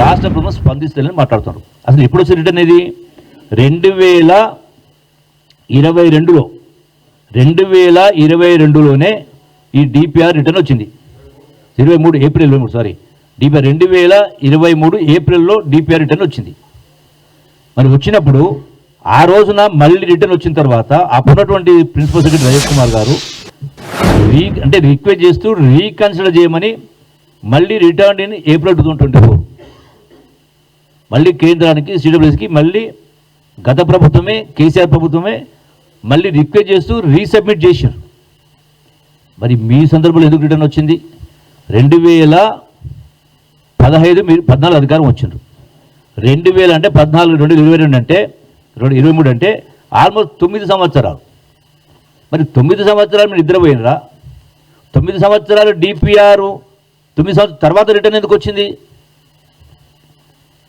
రాష్ట్ర ప్రభుత్వం స్పందిస్తలేని మాట్లాడుతున్నారు. అసలు ఎప్పుడు వచ్చిన రిటర్న్ ఇది? రెండు వేల ఇరవై రెండులో రెండు వేల ఇరవై రెండులోనే ఈ డిపిఆర్ రిటర్న్ వచ్చింది. ఇరవై మూడు ఏప్రిల్ ఇరవై మూడు సారీ డిపిఆర్ రెండు వేల ఇరవై మూడు ఏప్రిల్లో డిపిఆర్ రిటర్న్ వచ్చింది. మరి వచ్చినప్పుడు ఆ రోజున మళ్ళీ రిటర్న్ వచ్చిన తర్వాత అప్పుడున్నటువంటి ప్రిన్సిపల్ సెక్రటరీ రజత్ కుమార్ గారు రీ అంటే రిక్వెస్ట్ చేస్తూ రీకన్సిడర్ చేయమని మళ్ళీ return in April two thousand twenty four. మళ్ళీ కేంద్రానికి సిడబ్ల్యూఎస్కి మళ్ళీ గత ప్రభుత్వమే కేసీఆర్ ప్రభుత్వమే మళ్ళీ రిక్వెస్ట్ చేస్తూ రీసబ్మిట్ చేశారు. మరి మీ సందర్భంలో ఎందుకు రిటర్న్ వచ్చింది? రెండు వేల పదహైదు మీరు పద్నాలుగు అధికారం వచ్చిండ్రు. రెండు వేల అంటే పద్నాలుగు రెండు ఇరవై రెండు అంటే రెండు ఇరవై మూడు అంటే ఆల్మోస్ట్ తొమ్మిది సంవత్సరాలు. మరి తొమ్మిది సంవత్సరాలు మీరు నిద్రపోయినరా? తొమ్మిది సంవత్సరాలు డిపిఆర్ తొమ్మిది సంవత్సరాల తర్వాత రిటర్న్ ఎందుకు వచ్చింది?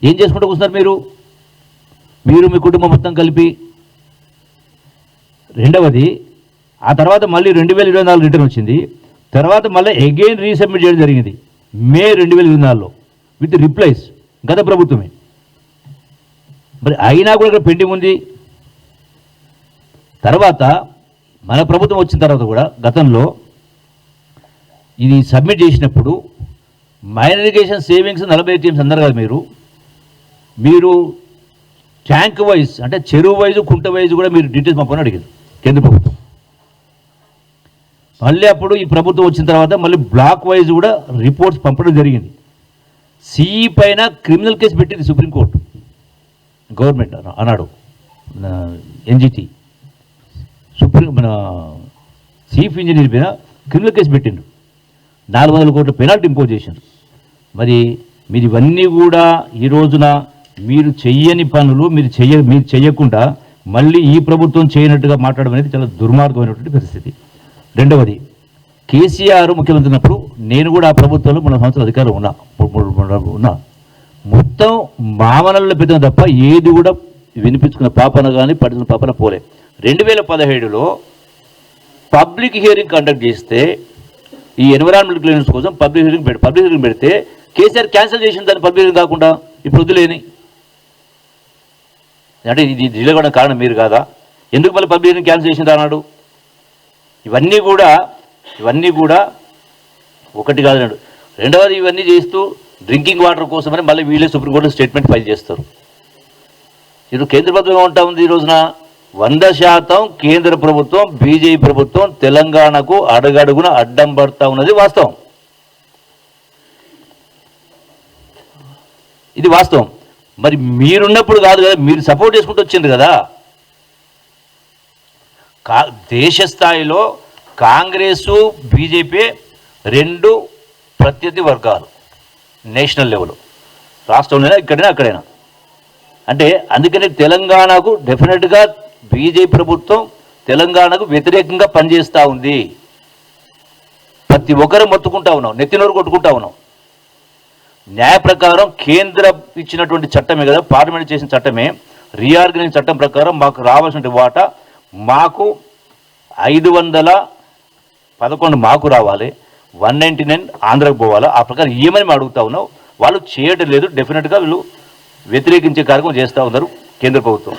ఏం చేసుకుంటూ కూర్చున్నారు మీరు? మీరు మీ కుటుంబం మొత్తం కలిపి. రెండవది ఆ తర్వాత మళ్ళీ రెండు వేల ఇరవై నాలుగు రిటర్న్ వచ్చింది. తర్వాత మళ్ళీ అగైన్ రీసబ్మిట్ చేయడం జరిగింది. మే రెండు వేల ఇరవై నాలుగులో విత్ రిప్లైస్ గత ప్రభుత్వమే. మరి అయినా కూడా ఇక్కడ పెండింగ్ ఉంది. తర్వాత మన ప్రభుత్వం వచ్చిన తర్వాత కూడా గతంలో ఇది సబ్మిట్ చేసినప్పుడు మైనరిగేషన్ సేవింగ్స్ నలభై టీమ్స్ అందరు కదా మీరు? మీరు ట్యాంక్ వైజ్ అంటే చెరువు వైజ్ కుంట వైజ్ కూడా మీరు డీటెయిల్స్ పంపని అడిగారు కేంద్ర ప్రభుత్వం. మళ్ళీ అప్పుడు ఈ ప్రభుత్వం వచ్చిన తర్వాత మళ్ళీ బ్లాక్ వైజ్ కూడా రిపోర్ట్స్ పంపడం జరిగింది. సిఈ పైన క్రిమినల్ కేసు పెట్టింది సుప్రీంకోర్టు. గవర్నమెంట్ అన్నాడు. ఎన్జిటి సుప్రీం మన చీఫ్ ఇంజనీర్ పైన క్రిమినల్ కేసు పెట్టిండు. నాలుగు వందల కోట్ల పెనాల్టీ ఇంపోజ్ చేశారు మరి మీరు ఇవన్నీ కూడా ఈ రోజున మీరు చెయ్యని పనులు మీరు చెయ్య మీరు చెయ్యకుండా మళ్ళీ ఈ ప్రభుత్వం చేయనట్టుగా మాట్లాడడం అనేది చాలా దుర్మార్గమైనటువంటి పరిస్థితి. రెండవది కేసీఆర్ ముఖ్యమంత్రి ఉన్నప్పుడు నేను కూడా ఆ ప్రభుత్వంలో మూడు సంవత్సరాల అధికారం ఉన్నా. మూడు- ఉన్నా. మొత్తం మామనల్లో పెట్టిన తప్ప ఏది కూడా వినిపించుకున్న పాపన కానీ పడిన పాపన పోలే. రెండు వేల పదిహేడులో పబ్లిక్ హియరింగ్ కండక్ట్ చేస్తే ఈ ఎన్విరాన్మెంట్ క్లియరెన్స్ కోసం పబ్లిక్ హియరింగ్ పెడితే పబ్లిక్ హియరింగ్ పెడితే కేసీఆర్ క్యాన్సిల్ చేసిన దాన్ని పబ్లిక్ హియరింగ్ కాకుండా ఇప్పుడు వద్దులేని అంటే ఇది నిలబడిన కారణం మీరు కాదా? ఎందుకు మళ్ళీ పబ్లిక్ క్యాన్సిల్ చేసింది అన్నాడు? ఇవన్నీ కూడా ఇవన్నీ కూడా ఒకటి కాదన్నాడు రెండవది ఇవన్నీ చేస్తూ డ్రింకింగ్ వాటర్ కోసమని మళ్ళీ వీళ్ళే సుప్రీంకోర్టు స్టేట్మెంట్ ఫైల్ చేస్తారు. ఇది కేంద్ర ప్రభుత్వం ఉంటా ఉంది ఈ రోజున. వంద శాతం కేంద్ర ప్రభుత్వం బీజేపీ ప్రభుత్వం తెలంగాణకు అడుగడుగున అడ్డం పడతా ఉన్నది వాస్తవం. ఇది వాస్తవం. మరి మీరున్నప్పుడు కాదు కదా మీరు సపోర్ట్ చేసుకుంటూ వచ్చింది కదా. కా దేశ స్థాయిలో కాంగ్రెస్ బీజేపీ రెండు ప్రత్యర్థి వర్గాలు నేషనల్ లెవెల్. రాష్ట్రంలోనే ఇక్కడైనా అక్కడైనా. అంటే అందుకనే తెలంగాణకు డెఫినెట్గా బీజేపీ ప్రభుత్వం తెలంగాణకు వ్యతిరేకంగా పనిచేస్తూ ఉంది. ప్రతి ఒక్కరు మొత్తుకుంటా ఉన్నాం నెత్తినోరు కొట్టుకుంటా ఉన్నాం. న్యాయ ప్రకారం కేంద్ర ఇచ్చినటువంటి చట్టమే కదా పార్లమెంట్ చేసిన చట్టమే. రీఆర్గనైజ్ చట్టం ప్రకారం మాకు రావాల్సిన వాటా మాకు ఐదు వందల పదకొండు మాకు రావాలి. వన్ నైంటీ నైన్ ఆంధ్రకు పోవాలి. ఆ ప్రకారం ఏమని మేము అడుగుతా ఉన్నాం. వాళ్ళు చేయడం లేదు. డెఫినెట్గా వీళ్ళు వ్యతిరేకించే కార్యక్రమం చేస్తూ ఉన్నారు కేంద్ర ప్రభుత్వం.